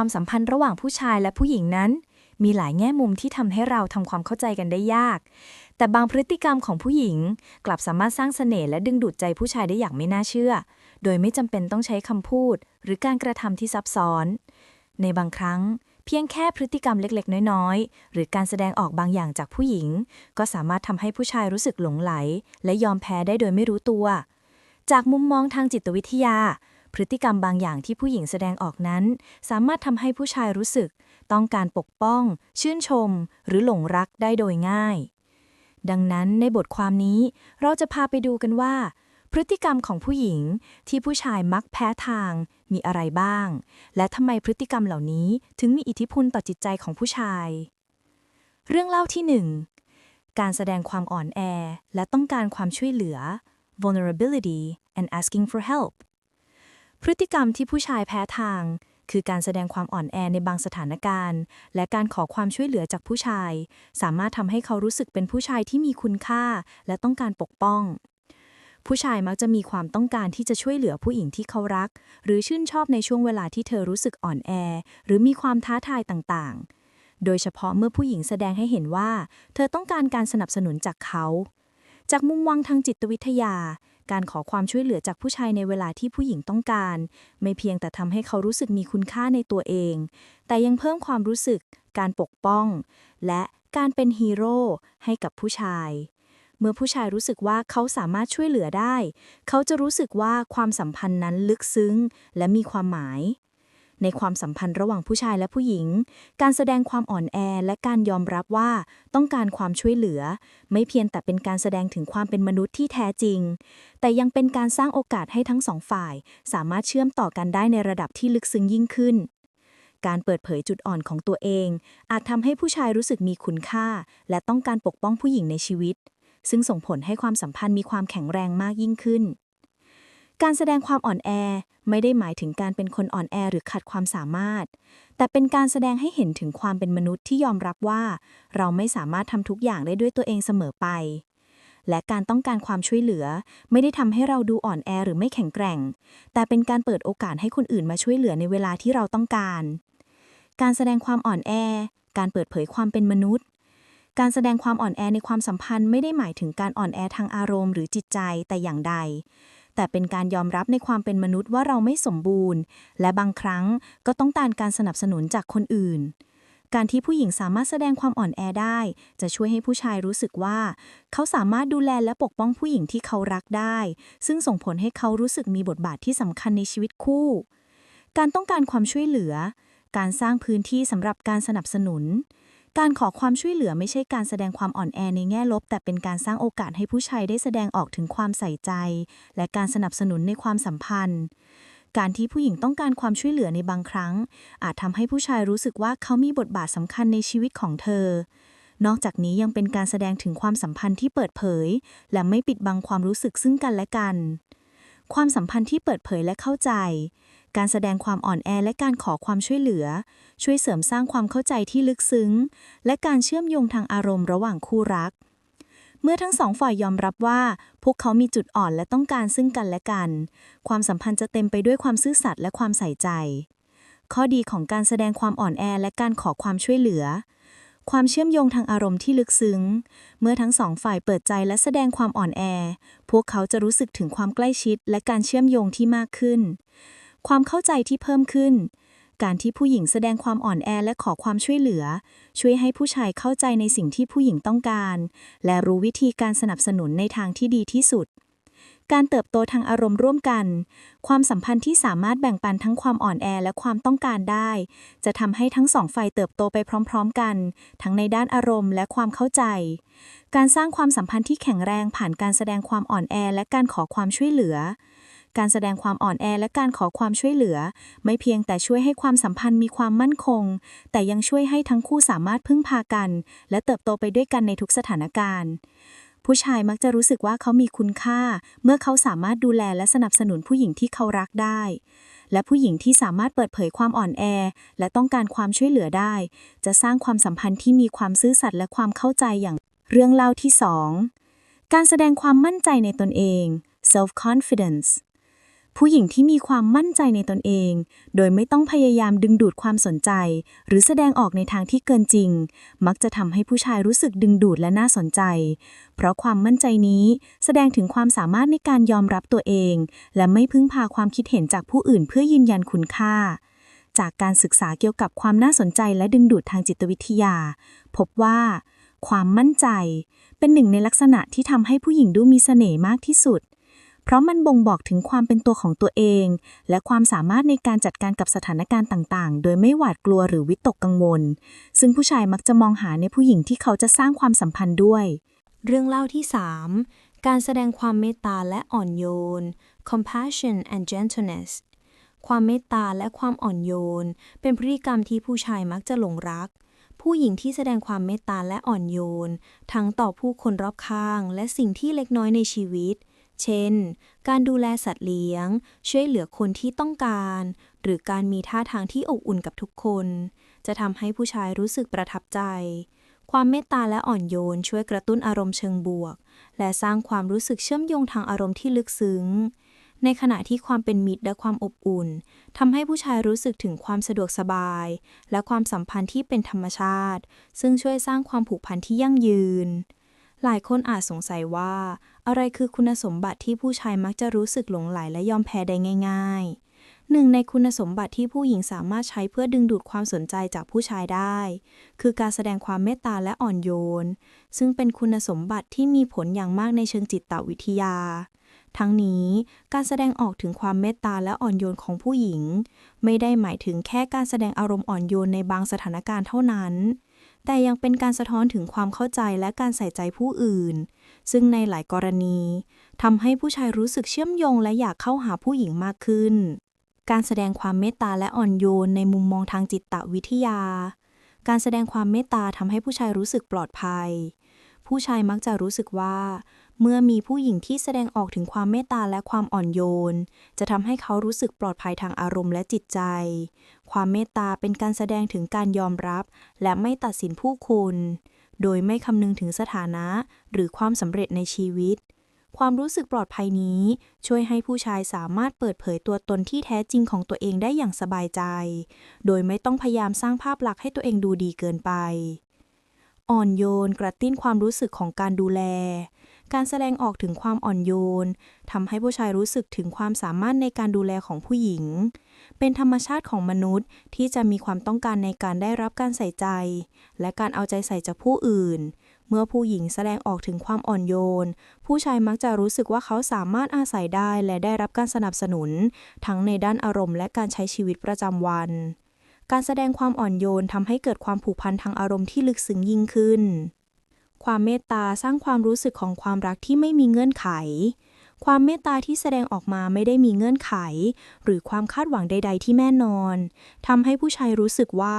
ความสัมพันธ์ระหว่างผู้ชายและผู้หญิงนั้น มีหลายแง่มุมที่ทำให้เราทำความเข้าใจกันได้ยาก แต่บางพฤติกรรมของผู้หญิง กลับสามารถสร้างเสน่ห์และดึงดูดใจผู้ชายได้อย่างไม่น่าเชื่อ โดยไม่จำเป็นต้องใช้คำพูด หรือการกระทำที่ซับซ้อน ในบางครั้ง เพียงแค่พฤติกรรมเล็กๆ น้อย ๆ หรือการแสดงออกบางอย่างจากผู้หญิง ก็สามารถทำให้ผู้ชายรู้สึกหลงไหล และยอมแพ้ได้โดยไม่รู้ตัวจากมุมมองทางจิตวิทยา พฤติกรรมบางอย่างที่ผู้หญิงแสดงออกนั้น สามารถทำให้ผู้ชายรู้สึก ต้องการปกป้อง ชื่นชม หรือหลงรักได้โดยง่าย ดังนั้นในบทความนี้ เราจะพาไปดูกันว่า พฤติกรรมของผู้หญิงที่ผู้ชายมักแพ้ทางมีอะไรบ้าง และทำไมพฤติกรรมเหล่านี้ถึงมีอิทธิพลต่อจิตใจของผู้ชาย เรื่องเล่าที่หนึ่งการแสดงความอ่อนแอ และต้องการความช่วยเหลือ vulnerability and asking for help พฤติกรรมที่ผู้ชายแพ้ทาง คือการแสดงความอ่อนแอในบางสถานการณ์ และการขอความช่วยเหลือจากผู้ชาย สามารถทำให้เขารู้สึกเป็นผู้ชายที่มีคุณค่า และต้องการปกป้อง ผู้ชายมักจะมีความต้องการที่จะช่วยเหลือผู้หญิงที่เขารัก หรือชื่นชอบในช่วงเวลาที่เธอรู้สึกอ่อนแอ หรือมีความท้าทายต่างๆ โดยเฉพาะเมื่อผู้หญิงแสดงให้เห็นว่า เธอต้องการการสนับสนุนจากเขา จากมุมมองทางจิตวิทยา การขอความช่วยเหลือจากผู้ชายในเวลาที่ผู้หญิงต้องการ ไม่เพียงแต่ทำให้เขารู้สึกมีคุณค่าในตัวเอง แต่ยังเพิ่มความรู้สึก การปกป้อง และการเป็นฮีโร่ให้กับผู้ชาย เมื่อผู้ชายรู้สึกว่าเขาสามารถช่วยเหลือได้ เขาจะรู้สึกว่าความสัมพันธ์นั้นลึกซึ้ง และมีความหมาย ในความสัมพันธ์ระหว่างผู้ชายและผู้หญิง การแสดงความอ่อนแอและการยอมรับว่าต้องการความช่วยเหลือ ไม่เพียงแต่เป็นการแสดงถึงความเป็นมนุษย์ที่แท้จริง แต่ยังเป็นการสร้างโอกาสให้ทั้งสองฝ่าย สามารถเชื่อมต่อกันได้ในระดับที่ลึกซึ้งยิ่งขึ้นการเปิดเผยจุดอ่อนของตัวเอง อาจทำให้ผู้ชายรู้สึกมีคุณค่า และต้องการปกป้องผู้หญิงในชีวิต ซึ่งส่งผลให้ความสัมพันธ์มีความแข็งแรงมากยิ่งขึ้น การแสดงความอ่อนแอไม่ได้หมายถึงการเป็นคนอ่อนแอหรือขาดความสามารถ แต่เป็นการแสดงให้เห็นถึงความเป็นมนุษย์ที่ยอมรับว่า เราไม่สามารถทำทุกอย่างได้ด้วยตัวเองเสมอไป และการต้องการความช่วยเหลือ ไม่ได้ทำให้เราดูอ่อนแอหรือไม่แข็งแกร่ง แต่เป็นการเปิดโอกาสให้คนอื่นมาช่วยเหลือในเวลาที่เราต้องการ การแสดงความอ่อนแอ การเปิดเผยความเป็นมนุษย์การแสดงความอ่อนแอในความสัมพันธ์ไม่ได้หมายถึงการอ่อนแอทางอารมณ์หรือจิตใจแต่อย่างใด แต่เป็นการยอมรับในความเป็นมนุษย์ว่าเราไม่สมบูรณ์ และบางครั้งก็ต้องการการสนับสนุนจากคนอื่น การที่ผู้หญิงสามารถแสดงความอ่อนแอได้ จะช่วยให้ผู้ชายรู้สึกว่า เขาสามารถดูแลและปกป้องผู้หญิงที่เขารักได้ ซึ่งส่งผลให้เขารู้สึกมีบทบาทที่สำคัญในชีวิตคู่ การต้องการความช่วยเหลือ การสร้างพื้นที่สำหรับการสนับสนุน การขอความช่วยเหลือไม่ใช่การแสดงความอ่อนแอในแง่ลบ แต่เป็นการสร้างโอกาสให้ผู้ชายได้แสดงออกถึงความใส่ใจ และการสนับสนุนในความสัมพันธ์ การที่ผู้หญิงต้องการความช่วยเหลือในบางครั้ง อาจทำให้ผู้ชายรู้สึกว่าเขามีบทบาทสำคัญในชีวิตของเธอ นอกจากนี้ยังเป็นการแสดงถึงความสัมพันธ์ที่เปิดเผย และไม่ปิดบังความรู้สึกซึ่งกันและกัน ความสัมพันธ์ที่เปิดเผยและเข้าใจ การแสดงความอ่อนแอและการขอความช่วยเหลือ ช่วยเสริมสร้างความเข้าใจที่ลึกซึ้ง และการเชื่อมโยงทางอารมณ์ระหว่างคู่รัก เมื่อทั้งสองฝ่ายยอมรับว่า พวกเขามีจุดอ่อนและต้องการซึ่งกันและกัน ความสัมพันธ์จะเต็มไปด้วยความซื่อสัตย์และความใส่ใจ ข้อดีของการแสดงความอ่อนแอและการขอความช่วยเหลือความเชื่อมโยงทางอารมณ์ที่ลึกซึ้ง เมื่อทั้งสองฝ่ายเปิดใจและแสดงความอ่อนแอ พวกเขาจะรู้สึกถึงความใกล้ชิดและการเชื่อมโยงที่มากขึ้น ความเข้าใจที่เพิ่มขึ้น การที่ผู้หญิงแสดงความอ่อนแอและขอความช่วยเหลือ ช่วยให้ผู้ชายเข้าใจในสิ่งที่ผู้หญิงต้องการ และรู้วิธีการสนับสนุนในทางที่ดีที่สุด การเติบโตทางอารมณ์ร่วมกัน ความสัมพันธ์ที่สามารถแบ่งปันทั้งความอ่อนแอและความต้องการได้ จะทำให้ทั้งสองฝ่ายเติบโตไปพร้อม ๆ กัน ทั้งในด้านอารมณ์และความเข้าใจ การสร้างความสัมพันธ์ที่แข็งแรงผ่านการแสดงความอ่อนแอและการขอความช่วยเหลือ การแสดงความอ่อนแอและการขอความช่วยเหลือ ไม่เพียงแต่ช่วยให้ความสัมพันธ์มีความมั่นคง แต่ยังช่วยให้ทั้งคู่สามารถพึ่งพากัน และเติบโตไปด้วยกันในทุกสถานการณ์ผู้ชายมักจะรู้สึกว่าเขามีคุณค่า เมื่อเขาสามารถดูแลและสนับสนุนผู้หญิงที่เขารักได้ และผู้หญิงที่สามารถเปิดเผยความอ่อนแอ และต้องการความช่วยเหลือได้ จะสร้างความสัมพันธ์ที่มีความซื่อสัตย์และความเข้าใจอย่างเรื่องเล่าที่สองการแสดงความมั่นใจในตนเอง self confidence ผู้หญิงที่มีความมั่นใจในตนเอง โดยไม่ต้องพยายามดึงดูดความสนใจ หรือแสดงออกในทางที่เกินจริง มักจะทำให้ผู้ชายรู้สึกดึงดูดและน่าสนใจ เพราะความมั่นใจนี้แสดงถึงความสามารถในการยอมรับตัวเอง และไม่พึ่งพาความคิดเห็นจากผู้อื่นเพื่อยืนยันคุณค่า จากการศึกษาเกี่ยวกับความน่าสนใจและดึงดูดทางจิตวิทยา พบว่า ความมั่นใจ เป็นหนึ่งในลักษณะที่ทำให้ผู้หญิงดูมีเสน่ห์มากที่สุด เพราะมันบ่งบอกถึงความเป็นตัวของตัวเอง และความสามารถในการจัดการกับสถานการณ์ต่างๆ โดยไม่หวาดกลัวหรือวิตกกังวล ซึ่งผู้ชายมักจะมองหาในผู้หญิงที่เขาจะสร้างความสัมพันธ์ด้วย เรื่องเล่าที่ 3 การแสดงความเมตตาและอ่อนโยน compassion and gentleness ความเมตตาและความอ่อนโยน เป็นพฤติกรรมที่ผู้ชายมักจะหลงรัก ผู้หญิงที่แสดงความเมตตาและอ่อนโยน ทั้งต่อผู้คนรอบข้าง และสิ่งที่เล็กน้อยในชีวิต เช่น การดูแลสัตว์เลี้ยง ช่วยเหลือคนที่ต้องการ หรือการมีท่าทางที่อบอุ่นกับทุกคน จะทำให้ผู้ชายรู้สึกประทับใจ ความเมตตาและอ่อนโยนช่วยกระตุ้นอารมณ์เชิงบวก และสร้างความรู้สึกเชื่อมโยงทางอารมณ์ที่ลึกซึ้ง ในขณะที่ความเป็นมิตรและความอบอุ่นทำให้ผู้ชายรู้สึกถึงความสะดวกสบาย และความสัมพันธ์ที่เป็นธรรมชาติ ซึ่งช่วยสร้างความผูกพันที่ยั่งยืน หลายคนอาจสงสัยว่า อะไรคือคุณสมบัติที่ผู้ชายมักจะรู้สึกหลงไหลและยอมแพ้ได้ง่าย ๆ หนึ่งในคุณสมบัติที่ผู้หญิงสามารถใช้เพื่อดึงดูดความสนใจจากผู้ชายได้ คือการแสดงความเมตตาและอ่อนโยน ซึ่งเป็นคุณสมบัติที่มีผลอย่างมากในเชิงจิตวิทยาทั้งนี้การแสดงออกถึงความเมตตาและอ่อนโยนของผู้หญิง ไม่ได้หมายถึงแค่การแสดงอารมณ์อ่อนโยนในบางสถานการณ์เท่านั้น แต่ยังเป็นการสะท้อนถึงความเข้าใจและการใส่ใจผู้อื่น ซึ่งในหลายกรณีทำให้ผู้ชายรู้สึกเชื่อมโยงและอยากเข้าหาผู้หญิงมากขึ้น การแสดงความเมตตาและอ่อนโยนในมุมมองทางจิตวิทยา การแสดงความเมตตาทำให้ผู้ชายรู้สึกปลอดภัย ผู้ชายมักจะรู้สึกว่า เมื่อมีผู้หญิงที่แสดงออกถึงความเมตตาและความอ่อนโยน จะทำให้เขารู้สึกปลอดภัยทางอารมณ์และจิตใจ ความเมตตาเป็นการแสดงถึงการยอมรับ และไม่ตัดสินผู้คนโดยไม่คำนึงถึงสถานะ หรือความสำเร็จในชีวิต ความรู้สึกปลอดภัยนี้ ช่วยให้ผู้ชายสามารถเปิดเผยตัวตนที่แท้จริงของตัวเองได้อย่างสบายใจ โดยไม่ต้องพยายามสร้างภาพลักษณ์ให้ตัวเองดูดีเกินไป อ่อนโยนกระตุ้นความรู้สึกของการดูแล การแสดงออกถึงความอ่อนโยนทำให้ผู้ชายรู้สึกถึงความสามารถในการดูแลของผู้หญิง เป็นธรรมชาติของมนุษย์ที่จะมีความต้องการในการได้รับการใส่ใจ และการเอาใจใส่จากผู้อื่น เมื่อผู้หญิงแสดงออกถึงความอ่อนโยน ผู้ชายมักจะรู้สึกว่าเขาสามารถอาศัยได้และได้รับการสนับสนุน ทั้งในด้านอารมณ์และการใช้ชีวิตประจำวันการแสดงความอ่อนโยนทำให้เกิดความผูกพันทางอารมณ์ที่ลึกซึ้งยิ่งขึ้น ความเมตตาสร้างความรู้สึกของความรักที่ไม่มีเงื่อนไข ความเมตตาที่แสดงออกมาไม่ได้มีเงื่อนไข หรือความคาดหวังใด ๆ ที่แน่นอนทำให้ผู้ชายรู้สึกว่า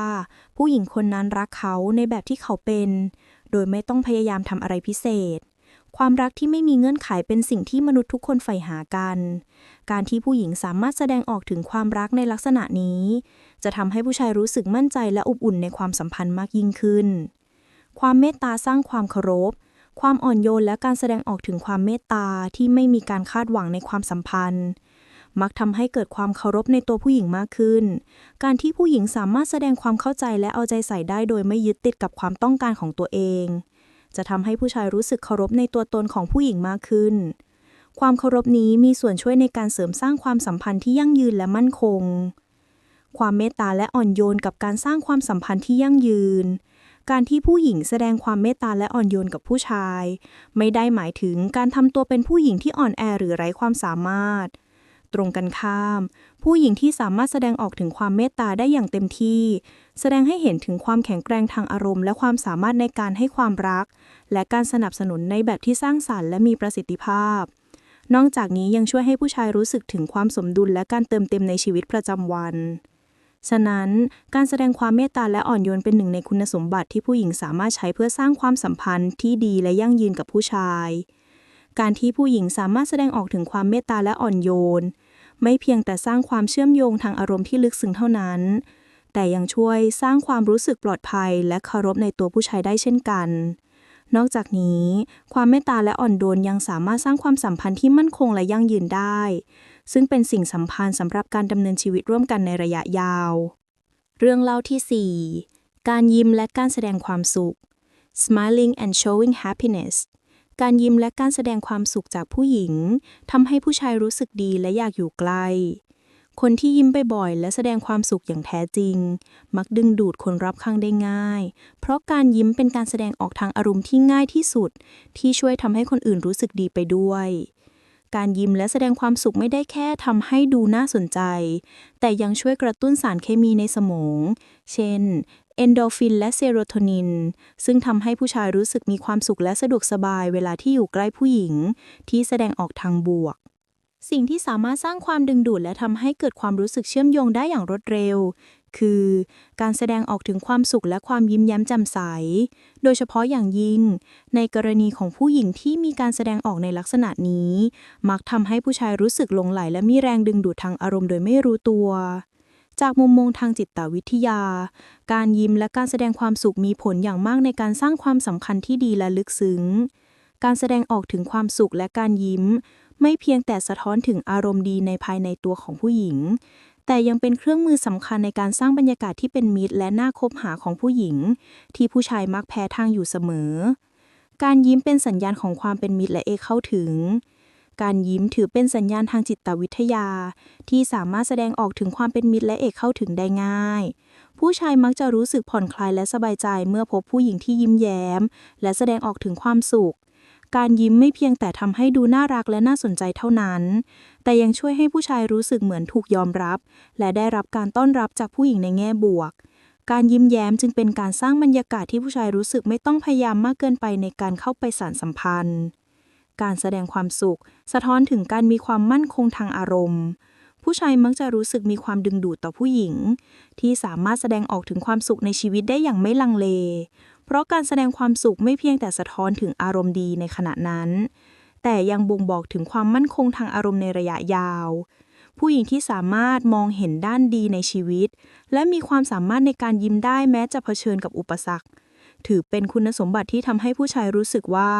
ผู้หญิงคนนั้นรักเขาในแบบที่เขาเป็น โดยไม่ต้องพยายามทำอะไรพิเศษความรักที่ไม่มีเงื่อนไขเป็นสิ่งที่มนุษย์ทุกคนใฝ่หากัน การที่ผู้หญิงสามารถแสดงออกถึงความรักในลักษณะนี้ จะทำให้ผู้ชายรู้สึกมั่นใจและอบอุ่นในความสัมพันธ์มากยิ่งขึ้น ความเมตตาสร้างความเคารพ ความอ่อนโยนและการแสดงออกถึงความเมตตาที่ไม่มีการคาดหวังในความสัมพันธ์ มักทำให้เกิดความเคารพในตัวผู้หญิงมากขึ้น การที่ผู้หญิงสามารถแสดงความเข้าใจและเอาใจใส่ได้โดยไม่ยึดติดกับความต้องการของตัวเอง จะทำให้ผู้ชายรู้สึกเคารพในตัวตนของผู้หญิงมากขึ้น ความเคารพนี้มีส่วนช่วยในการเสริมสร้างความสัมพันธ์ที่ยั่งยืนและมั่นคง ความเมตตาและอ่อนโยนกับการสร้างความสัมพันธ์ที่ยั่งยืน การที่ผู้หญิงแสดงความเมตตาและอ่อนโยนกับผู้ชาย ไม่ได้หมายถึงการทำตัวเป็นผู้หญิงที่อ่อนแอหรือไร้ความสามารถ ตรงกันข้าม ผู้หญิงที่สามารถแสดงออกถึงความเมตตาได้อย่างเต็มที่ แสดงให้เห็นถึงความแข็งแกร่งทางอารมณ์ และความสามารถในการให้ความรัก และการสนับสนุนในแบบที่สร้างสรรค์และมีประสิทธิภาพ นอกจากนี้ยังช่วยให้ผู้ชายรู้สึกถึงความสมดุลและการเติมเต็มในชีวิตประจำวัน ฉะนั้นการแสดงความเมตตาและอ่อนโยนเป็นหนึ่งในคุณสมบัติที่ผู้หญิงสามารถใช้เพื่อสร้างความสัมพันธ์ที่ดีและยั่งยืนกับผู้ชาย การที่ผู้หญิงสามารถแสดงออกถึงความเมตตาและอ่อนโยน ไม่เพียงแต่สร้างความเชื่อมโยงทางอารมณ์ที่ลึกซึ้งเท่านั้น แต่ยังช่วยสร้างความรู้สึกปลอดภัย และเคารพในตัวผู้ชายได้เช่นกัน นอกจากนี้ ความเมตตาและอ่อนโยนยังสามารถสร้างความสัมพันธ์ที่มั่นคงและยั่งยืนได้ ซึ่งเป็นสิ่งสำคัญสำหรับการดำเนินชีวิตร่วมกันในระยะยาว เรื่องเล่าที่ 4 การยิ้มและการแสดงความสุข smiling and showing happiness การยิ้มและการแสดงความสุขจากผู้หญิงทำให้ผู้ชายรู้สึกดีและอยากอยู่ใกล้ คนที่ยิ้มบ่อยๆและแสดงความสุขอย่างแท้จริง มักดึงดูดคนรอบข้างได้ง่าย เพราะการยิ้มเป็นการแสดงออกทางอารมณ์ที่ง่ายที่สุด ที่ช่วยทำให้คนอื่นรู้สึกดีไปด้วย การยิ้มและแสดงความสุขไม่ได้แค่ทำให้ดูน่าสนใจ แต่ยังช่วยกระตุ้นสารเคมีในสมอง เช่น เอนโดรฟินและเซโรโทนิน ซึ่งทำให้ผู้ชายรู้สึกมีความสุขและสะดวกสบายเวลาที่อยู่ใกล้ผู้หญิง ที่แสดงออกทางบวก สิ่งที่สามารถสร้างความดึงดูดและทำให้เกิดความรู้สึกเชื่อมโยงได้อย่างรวดเร็ว คือ การแสดงออกถึงความสุขและความยิ้มแย้มแจ่มใส โดยเฉพาะอย่างยิ่ง ในกรณีของผู้หญิงที่มีการแสดงออกในลักษณะนี้ มักทำให้ผู้ชายรู้สึกหลงไหลและมีแรงดึงดูดทางอารมณ์โดยไม่รู้ตัวจากมุมมองทางจิตวิทยา การยิ้มและการแสดงความสุขมีผลอย่างมากในการสร้างความสัมพันธ์ที่ดีและลึกซึ้ง การแสดงออกถึงความสุขและการยิ้ม ไม่เพียงแต่สะท้อนถึงอารมณ์ดีในภายในตัวของผู้หญิง แต่ยังเป็นเครื่องมือสำคัญในการสร้างบรรยากาศที่เป็นมิตร และน่าคบหาของผู้หญิง ที่ผู้ชายมักแพ้ทางอยู่เสมอ การยิ้มเป็นสัญญาณของความเป็นมิตรและเอกเข้าถึง การยิ้มถือเป็นสัญญาณทางจิตวิทยา ที่สามารถแสดงออกถึงความเป็นมิตรและเอกเข้าถึงได้ง่าย ผู้ชายมักจะรู้สึกผ่อนคลายและสบายใจเมื่อพบผู้หญิงที่ยิ้มแย้ม และแสดงออกถึงความสุข การยิ้มไม่เพียงแต่ทำให้ดูน่ารักและน่าสนใจเท่านั้น แต่ยังช่วยให้ผู้ชายรู้สึกเหมือนถูกยอมรับ และได้รับการต้อนรับจากผู้หญิงในแง่บวก การยิ้มแย้มจึงเป็นการสร้างบรรยากาศที่ผู้ชายรู้สึกไม่ต้องพยายามมากเกินไปในการเข้าไปสานสัมพันธ์ การแสดงความสุข สะท้อนถึงการมีความมั่นคงทางอารมณ์ ผู้ชายมักจะรู้สึกมีความดึงดูดต่อผู้หญิง ที่สามารถแสดงออกถึงความสุขในชีวิตได้อย่างไม่ลังเล เพราะการแสดงความสุขไม่เพียงแต่สะท้อนถึงอารมณ์ดีในขณะนั้น แต่ยังบ่งบอกถึงความมั่นคงทางอารมณ์ในระยะยาว ผู้หญิงที่สามารถมองเห็นด้านดีในชีวิต และมีความสามารถในการยิ้มได้แม้จะเผชิญกับอุปสรรค ถือเป็นคุณสมบัติที่ทำให้ผู้ชายรู้สึกว่า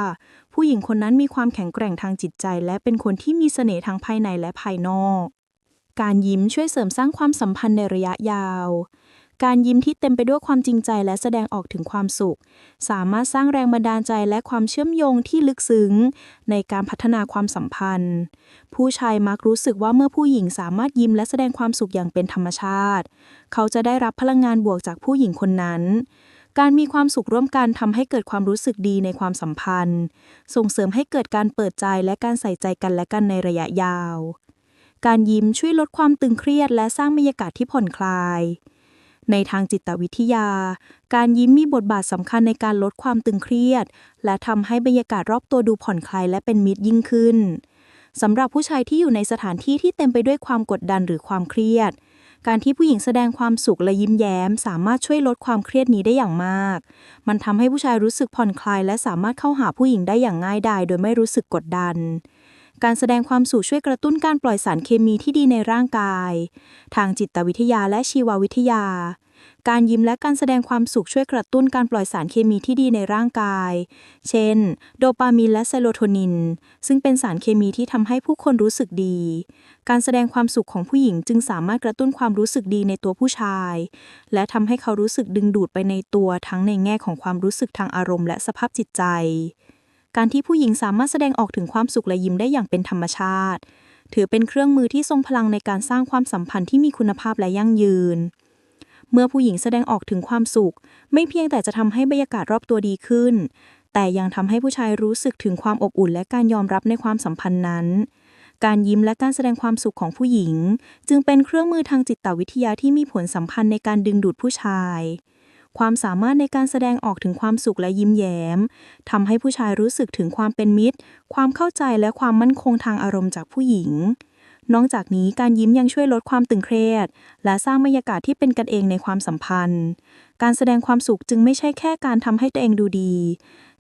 ผู้หญิงคนนั้นมีความแข็งแกร่งทางจิตใจ และเป็นคนที่มีเสน่ห์ทั้งภายในและภายนอก การยิ้มช่วยเสริมสร้างความสัมพันธ์ในระยะยาว การยิ้มที่เต็มไปด้วยความจริงใจและแสดงออกถึงความสุข สามารถสร้างแรงบันดาลใจและความเชื่อมโยงที่ลึกซึ้ง ในการพัฒนาความสัมพันธ์ ผู้ชายมักรู้สึกว่าเมื่อผู้หญิงสามารถยิ้มและแสดงความสุขอย่างเป็นธรรมชาติ เขาจะได้รับพลังงานบวกจากผู้หญิงคนนั้นการมีความสุขร่วมกันทำให้เกิดความรู้สึกดีในความสัมพันธ์ ส่งเสริมให้เกิดการเปิดใจและการใส่ใจกันและกันในระยะยาว การยิ้มช่วยลดความตึงเครียดและสร้างบรรยากาศที่ผ่อนคลาย ในทางจิตวิทยา การยิ้มมีบทบาทสำคัญในการลดความตึงเครียด และทำให้บรรยากาศรอบตัวดูผ่อนคลายและเป็นมิตรยิ่งขึ้นสำหรับผู้ชายที่อยู่ในสถานที่ที่เต็มไปด้วยความกดดันหรือความเครียด การที่ผู้หญิงแสดงความสุขและยิ้มแย้ม สามารถช่วยลดความเครียดนี้ได้อย่างมาก มันทำให้ผู้ชายรู้สึกผ่อนคลาย และสามารถเข้าหาผู้หญิงได้อย่างง่ายดายโดยไม่รู้สึกกดดัน การแสดงความสุขช่วยกระตุ้นการปล่อยสารเคมีที่ดีในร่างกาย ทางจิตวิทยาและชีววิทยา การยิ้มและการแสดงความสุขช่วยกระตุ้นการปล่อยสารเคมีที่ดีในร่างกาย เช่น โดปามีนและเซโรโทนิน ซึ่งเป็นสารเคมีที่ทำให้ผู้คนรู้สึกดี การแสดงความสุขของผู้หญิงจึงสามารถกระตุ้นความรู้สึกดีในตัวผู้ชาย และทำให้เขารู้สึกดึงดูดไปในตัวทั้งในแง่ของความรู้สึกทางอารมณ์และสภาพจิตใจ การที่ผู้หญิงสามารถแสดงออกถึงความสุขและยิ้มได้อย่างเป็นธรรมชาติ ถือเป็นเครื่องมือที่ทรงพลังในการสร้างความสัมพันธ์ที่มีคุณภาพและยั่งยืน เมื่อผู้หญิงแสดงออกถึงความสุข ไม่เพียงแต่จะทำให้บรรยากาศรอบตัวดีขึ้น แต่ยังทำให้ผู้ชายรู้สึกถึงความอบอุ่นและการยอมรับในความสัมพันธ์นั้น การยิ้มและการแสดงความสุขของผู้หญิง จึงเป็นเครื่องมือทางจิตวิทยาที่มีผลสัมพันธ์ในการดึงดูดผู้ชาย ความสามารถในการแสดงออกถึงความสุขและยิ้มแย้มทำให้ผู้ชายรู้สึกถึงความเป็นมิตร ความเข้าใจและความมั่นคงทางอารมณ์จากผู้หญิง นอกจากนี้การยิ้มยังช่วยลดความตึงเครียด และสร้างบรรยากาศที่เป็นกันเองในความสัมพันธ์ การแสดงความสุขจึงไม่ใช่แค่การทำให้ตัวเองดูดี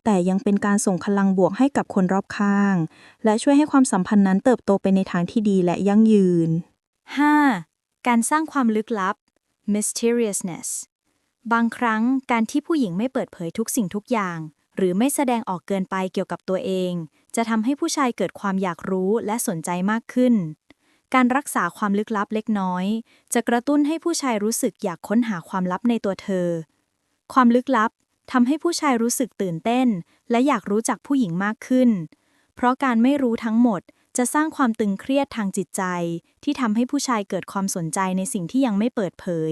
แต่ยังเป็นการส่งพลังบวกให้กับคนรอบข้าง และช่วยให้ความสัมพันธ์นั้นเติบโตไปในทางที่ดีและยั่งยืน 5. การสร้างความลึกลับ mysteriousness บางครั้งการที่ผู้หญิงไม่เปิดเผยทุกสิ่งทุกอย่าง หรือไม่แสดงออกเกินไปเกี่ยวกับตัวเอง จะทำให้ผู้ชายเกิดความอยากรู้และสนใจมากขึ้น การรักษาความลึกลับเล็กน้อย จะกระตุ้นให้ผู้ชายรู้สึกอยากค้นหาความลับในตัวเธอ ความลึกลับทำให้ผู้ชายรู้สึกตื่นเต้น และอยากรู้จักผู้หญิงมากขึ้น เพราะการไม่รู้ทั้งหมดจะสร้างความตึงเครียดทางจิตใจ ที่ทำให้ผู้ชายเกิดความสนใจในสิ่งที่ยังไม่เปิดเผย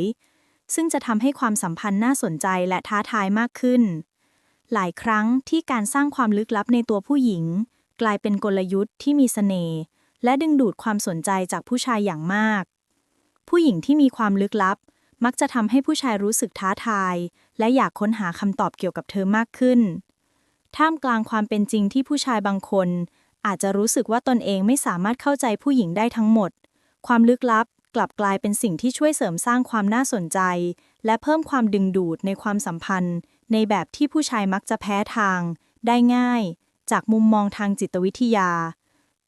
ซึ่งจะทำให้ความสัมพันธ์น่าสนใจและท้าทายมากขึ้น หลายครั้งที่การสร้างความลึกลับในตัวผู้หญิง กลายเป็นกลยุทธ์ที่มีเสน่ห์และดึงดูดความสนใจจากผู้ชายอย่างมาก ผู้หญิงที่มีความลึกลับ มักจะทำให้ผู้ชายรู้สึกท้าทาย และอยากค้นหาคำตอบเกี่ยวกับเธอมากขึ้น ท่ามกลางความเป็นจริงที่ผู้ชายบางคน อาจจะรู้สึกว่าตนเองไม่สามารถเข้าใจผู้หญิงได้ทั้งหมด ความลึกลับ กลับกลายเป็นสิ่งที่ช่วยเสริมสร้างความน่าสนใจ และเพิ่มความดึงดูดในความสัมพันธ์ ในแบบที่ผู้ชายมักจะแพ้ทาง ได้ง่าย จากมุมมองทางจิตวิทยา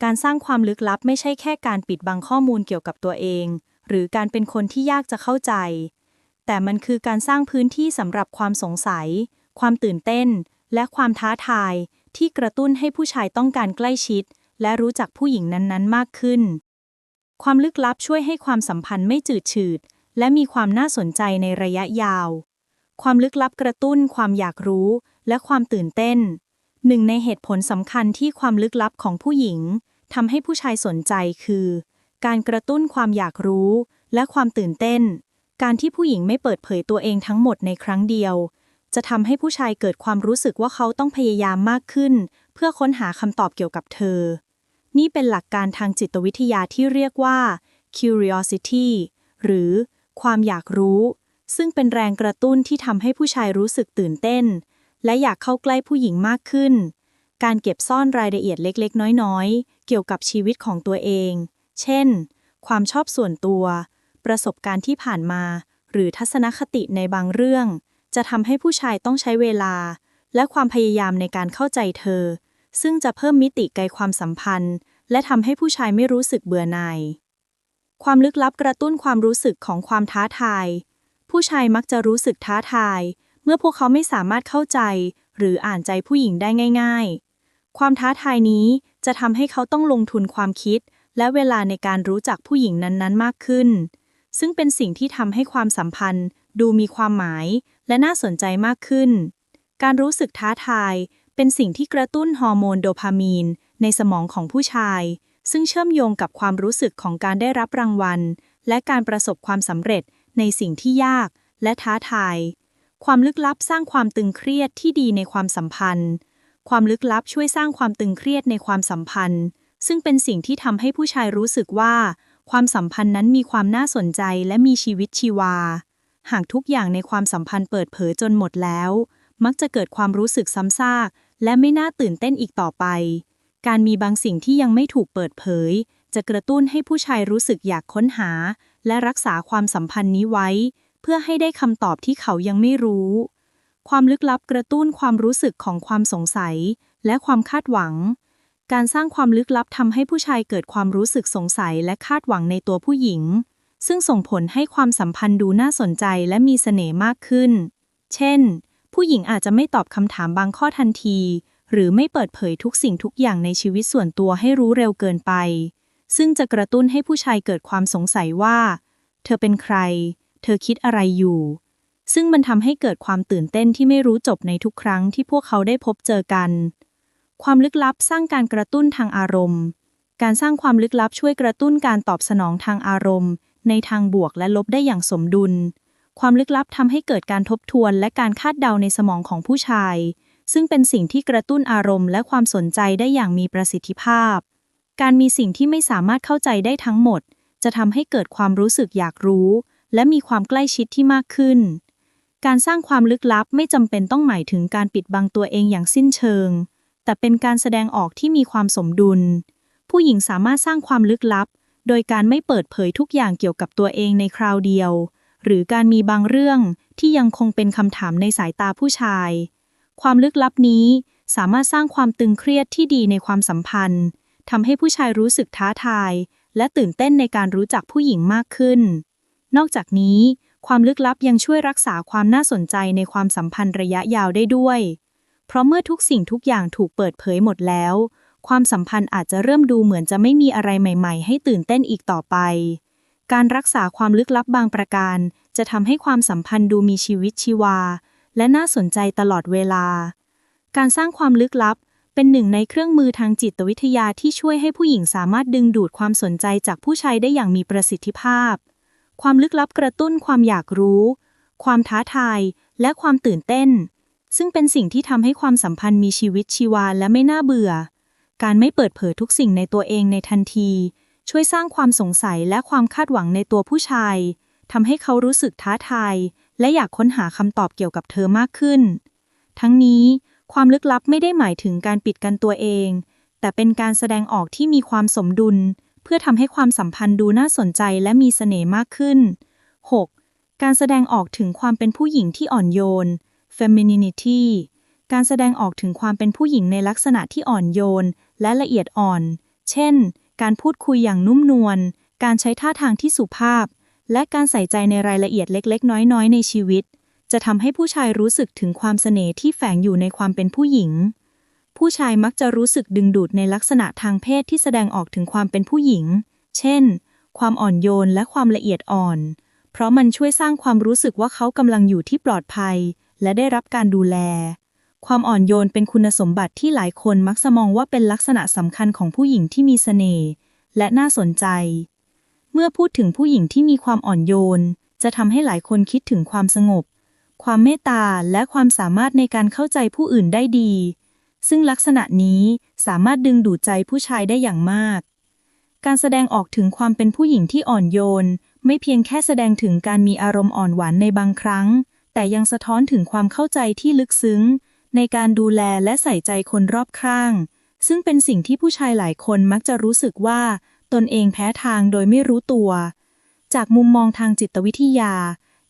การสร้างความลึกลับไม่ใช่แค่การปิดบังข้อมูลเกี่ยวกับตัวเอง หรือการเป็นคนที่ยากจะเข้าใจ แต่มันคือการสร้างพื้นที่สำหรับความสงสัย ความตื่นเต้น และความท้าทาย ที่กระตุ้นให้ผู้ชายต้องการใกล้ชิด และรู้จักผู้หญิงนั้นๆ มากขึ้น ความลึกลับช่วยให้ความสัมพันธ์ไม่จืดชืด และมีความน่าสนใจในระยะยาว ความลึกลับกระตุ้นความอยากรู้ และความตื่นเต้น หนึ่งในเหตุผลสำคัญที่ความลึกลับของผู้หญิงทำให้ผู้ชายสนใจคือ การกระตุ้นความอยากรู้ และความตื่นเต้น การที่ผู้หญิงไม่เปิดเผยตัวเองทั้งหมดในครั้งเดียว จะทำให้ผู้ชายเกิดความรู้สึกว่าเขาต้องพยายามมากขึ้น เพื่อค้นหาคำตอบเกี่ยวกับเธอ นี่เป็นหลักการทางจิตวิทยาที่เรียกว่า curiosity หรือความอยากรู้ ซึ่งเป็นแรงกระตุ้นที่ทำให้ผู้ชายรู้สึกตื่นเต้น และอยากเข้าใกล้ผู้หญิงมากขึ้น การเก็บซ่อนรายละเอียดเล็กๆ น้อยๆ เกี่ยวกับชีวิตของตัวเอง เช่น ความชอบส่วนตัว ประสบการณ์ที่ผ่านมา หรือทัศนคติในบางเรื่อง จะทำให้ผู้ชายต้องใช้เวลา และความพยายามในการเข้าใจเธอ ซึ่งจะเพิ่มมิติไกลความสัมพันธ์ และทำให้ผู้ชายไม่รู้สึกเบื่อหน่าย ความลึกลับกระตุ้นความรู้สึกของความท้าทาย ผู้ชายมักจะรู้สึกท้าทาย เมื่อพวกเขาไม่สามารถเข้าใจ หรืออ่านใจผู้หญิงได้ง่าย ๆ ความท้าทายนี้จะทำให้เขาต้องลงทุนความคิด และเวลาในการรู้จักผู้หญิงนั้นๆ มากขึ้น ซึ่งเป็นสิ่งที่ทำให้ความสัมพันธ์ ดูมีความหมายและน่าสนใจมากขึ้น การรู้สึกท้าทายเป็นสิ่งที่กระตุ้นฮอร์โมนโดพามีน ในสมองของผู้ชาย ซึ่งเชื่อมโยงกับความรู้สึกของการได้รับรางวัล และการประสบความสำเร็จในสิ่งที่ยากและท้าทาย ความลึกลับสร้างความตึงเครียดที่ดีในความสัมพันธ์ ความลึกลับช่วยสร้างความตึงเครียดในความสัมพันธ์ ซึ่งเป็นสิ่งที่ทำให้ผู้ชายรู้สึกว่า ความสัมพันธ์นั้นมีความน่าสนใจและมีชีวิตชีวา หากทุกอย่างในความสัมพันธ์เปิดเผยจนหมดแล้ว มักจะเกิดความรู้สึกซ้ำซากและไม่น่าตื่นเต้นอีกต่อไป การมีบางสิ่งที่ยังไม่ถูกเปิดเผย จะกระตุ้นให้ผู้ชายรู้สึกอยากค้นหา และรักษาความสัมพันธ์นี้ไว้ เพื่อให้ได้คำตอบที่เขายังไม่รู้ ความลึกลับกระตุ้นความรู้สึกของความสงสัย และความคาดหวัง การสร้างความลึกลับทำให้ผู้ชายเกิดความรู้สึกสงสัยและคาดหวังในตัวผู้หญิง ซึ่งส่งผลให้ความสัมพันธ์ดูน่าสนใจและมีเสน่ห์มากขึ้น เช่น ผู้หญิงอาจจะไม่ตอบคำถามบางข้อทันที หรือไม่เปิดเผยทุกสิ่งทุกอย่างในชีวิตส่วนตัวให้รู้เร็วเกินไป ซึ่งจะกระตุ้นให้ผู้ชายเกิดความสงสัยว่า เธอเป็นใคร เธอคิดอะไรอยู่ ซึ่งมันทำให้เกิดความตื่นเต้นที่ไม่รู้จบในทุกครั้งที่พวกเขาได้พบเจอกัน ความลึกลับสร้างการกระตุ้นทางอารมณ์ การสร้างความลึกลับช่วยกระตุ้นการตอบสนองทางอารมณ์ ในทางบวกและลบได้อย่างสมดุลความลึกลับทำให้เกิดการทบทวนและการคาดเดาในสมองของผู้ชาย ซึ่งเป็นสิ่งที่กระตุ้นอารมณ์และความสนใจได้อย่างมีประสิทธิภาพ การมีสิ่งที่ไม่สามารถเข้าใจได้ทั้งหมด จะทำให้เกิดความรู้สึกอยากรู้ และมีความใกล้ชิดที่มากขึ้น การสร้างความลึกลับไม่จำเป็นต้องหมายถึงการปิดบังตัวเองอย่างสิ้นเชิง แต่เป็นการแสดงออกที่มีความสมดุล ผู้หญิงสามารถสร้างความลึกลับ โดยการไม่เปิดเผยทุกอย่างเกี่ยวกับตัวเองในคราวเดียว หรือการมีบางเรื่องที่ยังคงเป็นคำถามในสายตาผู้ชาย ความลึกลับนี้สามารถสร้างความตึงเครียดที่ดีในความสัมพันธ์ทำให้ผู้ชายรู้สึกท้าทาย และตื่นเต้นในการรู้จักผู้หญิงมากขึ้น นอกจากนี้ ความลึกลับยังช่วยรักษาความน่าสนใจในความสัมพันธ์ระยะยาวได้ด้วย เพราะเมื่อทุกสิ่งทุกอย่างถูกเปิดเผยหมดแล้ว ความสัมพันธ์อาจจะเริ่มดูเหมือนจะไม่มีอะไรใหม่ ๆ ให้ตื่นเต้นอีกต่อไป การรักษาความลึกลับบางประการ จะทำให้ความสัมพันธ์ดูมีชีวิตชีวา และน่าสนใจตลอดเวลา การสร้างความลึกลับ เป็นหนึ่งในเครื่องมือทางจิตวิทยาที่ช่วยให้ผู้หญิงสามารถดึงดูดความสนใจจากผู้ชายได้อย่างมีประสิทธิภาพ ความลึกลับกระตุ้นความอยากรู้ ความท้าทาย และความตื่นเต้น ซึ่งเป็นสิ่งที่ทำให้ความสัมพันธ์มีชีวิตชีวาและไม่น่าเบื่อ การไม่เปิดเผยทุกสิ่งในตัวเองในทันที ช่วยสร้างความสงสัยและความคาดหวังในตัวผู้ชายทำให้เขารู้สึกท้าทาย และอยากค้นหาคำตอบเกี่ยวกับเธอมากขึ้น ทั้งนี้ความลึกลับไม่ได้หมายถึงการปิดกันตัวเอง แต่เป็นการแสดงออกที่มีความสมดุล เพื่อทำให้ความสัมพันธ์ดูน่าสนใจและมีเสน่ห์มากขึ้น 6. การแสดงออกถึงความเป็นผู้หญิงที่อ่อนโยน femininity การแสดงออกถึงความเป็นผู้หญิงในลักษณะที่อ่อนโยน และละเอียดอ่อน เช่น การพูดคุยอย่างนุ่มนวล การใช้ท่าทางที่สุภาพ และการใส่ใจในรายละเอียดเล็ก ๆ น้อย ๆ ในชีวิต จะทำให้ผู้ชายรู้สึกถึงความเสน่ห์ที่แฝงอยู่ในความเป็นผู้หญิง ผู้ชายมักจะรู้สึกดึงดูดในลักษณะทางเพศที่แสดงออกถึงความเป็นผู้หญิง เช่น ความอ่อนโยนและความละเอียดอ่อน เพราะมันช่วยสร้างความรู้สึกว่าเขากำลังอยู่ที่ปลอดภัย และได้รับการดูแล ความอ่อนโยนเป็นคุณสมบัติที่หลายคนมักจะมองว่าเป็นลักษณะสำคัญของผู้หญิงที่มีเสน่ห์และน่าสนใจ เมื่อพูดถึงผู้หญิงที่มีความอ่อนโยน จะทำให้หลายคนคิดถึงความสงบ ความเมตตาและความสามารถในการเข้าใจผู้อื่นได้ดี ซึ่งลักษณะนี้สามารถดึงดูดใจผู้ชายได้อย่างมาก การแสดงออกถึงความเป็นผู้หญิงที่อ่อนโยน ไม่เพียงแค่แสดงถึงการมีอารมณ์อ่อนหวานในบางครั้ง แต่ยังสะท้อนถึงความเข้าใจที่ลึกซึ้ง ในการดูแลและใส่ใจคนรอบข้าง ซึ่งเป็นสิ่งที่ผู้ชายหลายคนมักจะรู้สึกว่า ตนเองแพ้ทางโดยไม่รู้ตัว จากมุมมองทางจิตวิทยา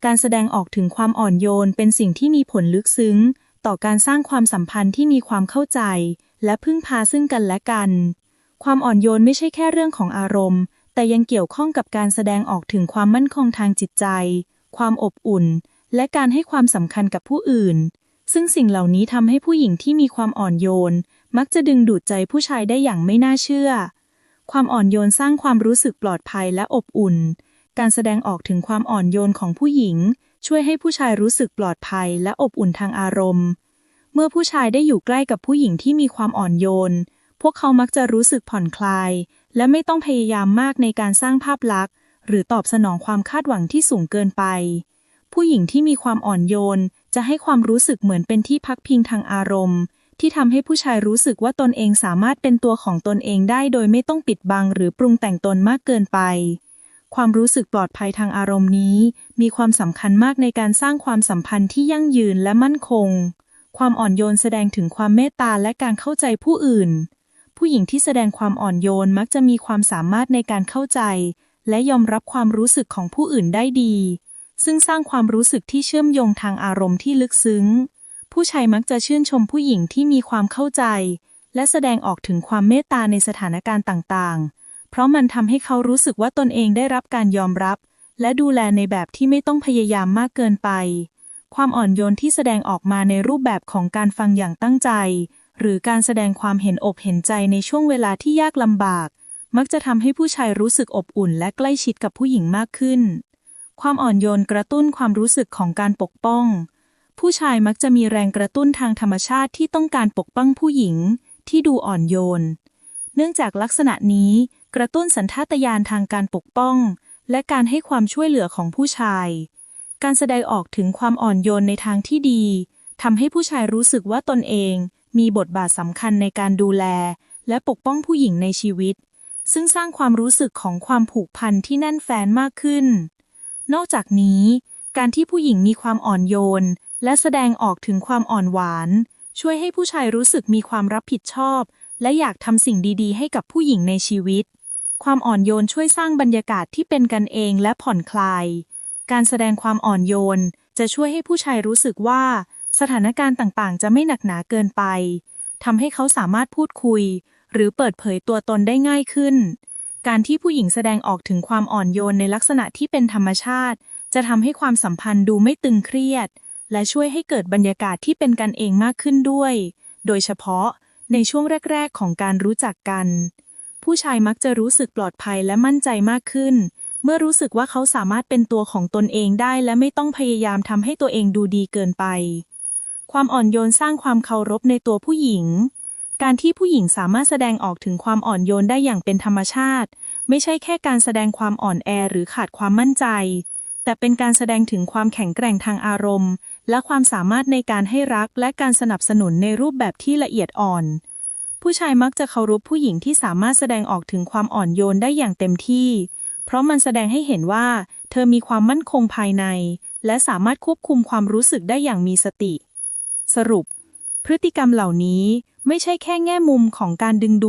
การแสดงออกถึงความอ่อนโยนเป็นสิ่งที่มีผลลึกซึ้ง ต่อการสร้างความสัมพันธ์ที่มีความเข้าใจ และพึ่งพาซึ่งกันและกัน ความอ่อนโยนไม่ใช่แค่เรื่องของอารมณ์ แต่ยังเกี่ยวข้องกับการแสดงออกถึงความมั่นคงทางจิตใจ ความอบอุ่น และการให้ความสำคัญกับผู้อื่น ซึ่งสิ่งเหล่านี้ทำให้ผู้หญิงที่มีความอ่อนโยน มักจะดึงดูดใจผู้ชายได้อย่างไม่น่าเชื่อ ความอ่อนโยนสร้างความรู้สึกปลอดภัยและอบอุ่น การแสดงออกถึงความอ่อนโยนของผู้หญิง ช่วยให้ผู้ชายรู้สึกปลอดภัยและอบอุ่นทางอารมณ์ เมื่อผู้ชายได้อยู่ใกล้กับผู้หญิงที่มีความอ่อนโยน พวกเขามักจะรู้สึกผ่อนคลาย และไม่ต้องพยายามมากในการสร้างภาพลักษณ์ หรือตอบสนองความคาดหวังที่สูงเกินไป ผู้หญิงที่มีความอ่อนโยน จะให้ความรู้สึกเหมือนเป็นที่พักพิงทางอารมณ์ ที่ทำให้ผู้ชายรู้สึกว่าตนเองสามารถเป็นตัวของตนเองได้โดยไม่ต้องปิดบังหรือปรุงแต่งตนมากเกินไป ความรู้สึกปลอดภัยทางอารมณ์นี้ มีความสำคัญมากในการสร้างความสัมพันธ์ที่ยั่งยืนและมั่นคง ความอ่อนโยนแสดงถึงความเมตตาและการเข้าใจผู้อื่น ผู้หญิงที่แสดงความอ่อนโยนมักจะมีความสามารถในการเข้าใจ และยอมรับความรู้สึกของผู้อื่นได้ดี ซึ่งสร้างความรู้สึกที่เชื่อมโยงทางอารมณ์ที่ลึกซึ้ง ผู้ชายมักจะชื่นชมผู้หญิงที่มีความเข้าใจ และแสดงออกถึงความเมตตาในสถานการณ์ต่างๆ เพราะมันทำให้เขารู้สึกว่าตนเองได้รับการยอมรับ และดูแลในแบบที่ไม่ต้องพยายามมากเกินไป ความอ่อนโยนที่แสดงออกมาในรูปแบบของการฟังอย่างตั้งใจ หรือการแสดงความเห็นอกเห็นใจในช่วงเวลาที่ยากลำบาก มักจะทำให้ผู้ชายรู้สึกอบอุ่น และใกล้ชิดกับผู้หญิงมากขึ้น ความอ่อนโยนกระตุ้นความรู้สึกของการปกป้อง ผู้ชายมักจะมีแรงกระตุ้นทางธรรมชาติที่ต้องการปกป้องผู้หญิงที่ดูอ่อนโยน เนื่องจากลักษณะนี้กระตุ้นสัญชาตญาณทางการปกป้อง และการให้ความช่วยเหลือของผู้ชาย การแสดงออกถึงความอ่อนโยนในทางที่ดีทำให้ผู้ชายรู้สึกว่าตนเอง มีบทบาทสำคัญในการดูแล และปกป้องผู้หญิงในชีวิต ซึ่งสร้างความรู้สึกของความผูกพันที่แน่นแฟ้นมากขึ้น นอกจากนี้ การที่ผู้หญิงมีความอ่อนโยน และแสดงออกถึงความอ่อนหวาน ช่วยให้ผู้ชายรู้สึกมีความรับผิดชอบ และอยากทำสิ่งดีๆ ให้กับผู้หญิงในชีวิต ความอ่อนโยนช่วยสร้างบรรยากาศที่เป็นกันเองและผ่อนคลาย การแสดงความอ่อนโยน จะช่วยให้ผู้ชายรู้สึกว่า สถานการณ์ต่างๆ จะไม่หนักหนาเกินไปทำให้เขาสามารถพูดคุย หรือเปิดเผยตัวตนได้ง่ายขึ้น การที่ผู้หญิงแสดงออกถึงความอ่อนโยนในลักษณะที่เป็นธรรมชาติ จะทำให้ความสัมพันธ์ดูไม่ตึงเครียด และช่วยให้เกิดบรรยากาศที่เป็นกันเองมากขึ้นด้วย โดยเฉพาะในช่วงแรก ๆ ของการรู้จักกัน ผู้ชายมักจะรู้สึกปลอดภัยและมั่นใจมากขึ้น เมื่อรู้สึกว่าเขาสามารถเป็นตัวของตนเองได้ และไม่ต้องพยายามทำให้ตัวเองดูดีเกินไป ความอ่อนโยนสร้างความเคารพในตัวผู้หญิง การที่ผู้หญิงสามารถแสดงออกถึงความอ่อนโยนได้อย่างเป็นธรรมชาติ ไม่ใช่แค่การแสดงความอ่อนแอหรือขาดความมั่นใจแต่เป็นการแสดงถึงความแข็งแกร่งทางอารมณ์ และความสามารถในการให้รักและการสนับสนุนในรูปแบบที่ละเอียดอ่อน ผู้ชายมักจะเคารพผู้หญิงที่สามารถแสดงออกถึงความอ่อนโยนได้อย่างเต็มที่ เพราะมันแสดงให้เห็นว่า เธอมีความมั่นคงภายใน และสามารถควบคุมความรู้สึกได้อย่างมีสติ สรุป พฤติกรรมเหล่านี้ไม่ใช่แค่แง่มุมของการดึงดู